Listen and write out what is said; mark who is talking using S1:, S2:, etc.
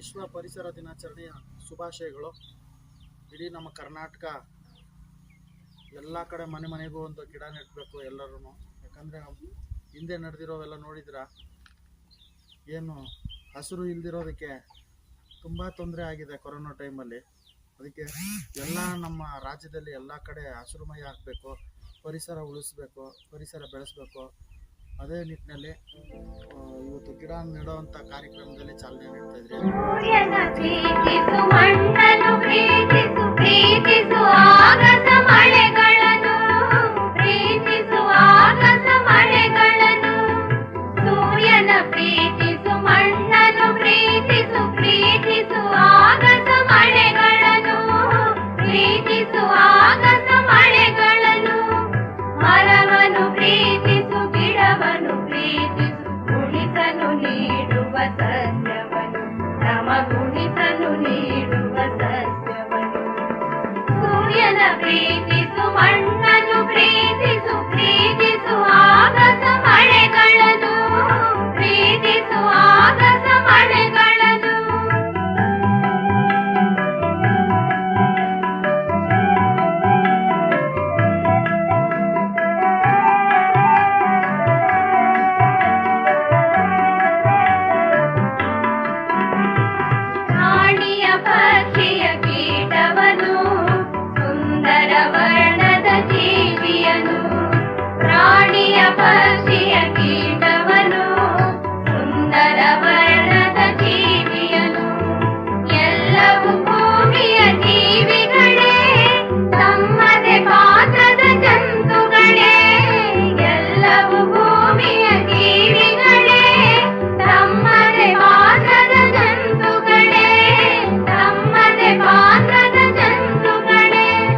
S1: ವಿಶ್ವ ಪರಿಸರ ದಿನಾಚರಣೆಯ ಶುಭಾಶಯಗಳು. ಇಡೀ ನಮ್ಮ ಕರ್ನಾಟಕ ಎಲ್ಲ ಕಡೆ ಮನೆ ಮನೆಗೂ ಒಂದು ಗಿಡ ನೆಡಬೇಕು ಎಲ್ಲರೂ ಯಾಕಂದರೆ ಹಿಂದೆ ನಡೆದಿರೋವೆಲ್ಲ ನೋಡಿದ್ರ, ಏನು ಹಸಿರು ಇಲ್ದಿರೋದಕ್ಕೆ ತುಂಬ ತೊಂದರೆ ಆಗಿದೆ ಕೊರೋನಾ ಟೈಮಲ್ಲಿ. ಅದಕ್ಕೆ ಎಲ್ಲ ನಮ್ಮ ರಾಜ್ಯದಲ್ಲಿ ಎಲ್ಲ ಕಡೆ ಹಸಿರುಮಯ ಆಗಬೇಕು, ಪರಿಸರ ಉಳಿಸ್ಬೇಕು, ಪರಿಸರ ಬೆಳೆಸಬೇಕು. ಅದೇ ನಿಟ್ಟಿನಲ್ಲಿ ಗಿಡ ನೆಡುವಂತ ಕಾರ್ಯಕ್ರಮದಲ್ಲಿ ಚಾಲನೆ ನೀಡ್ತಾ ಇದ್ರಿ.
S2: Mary.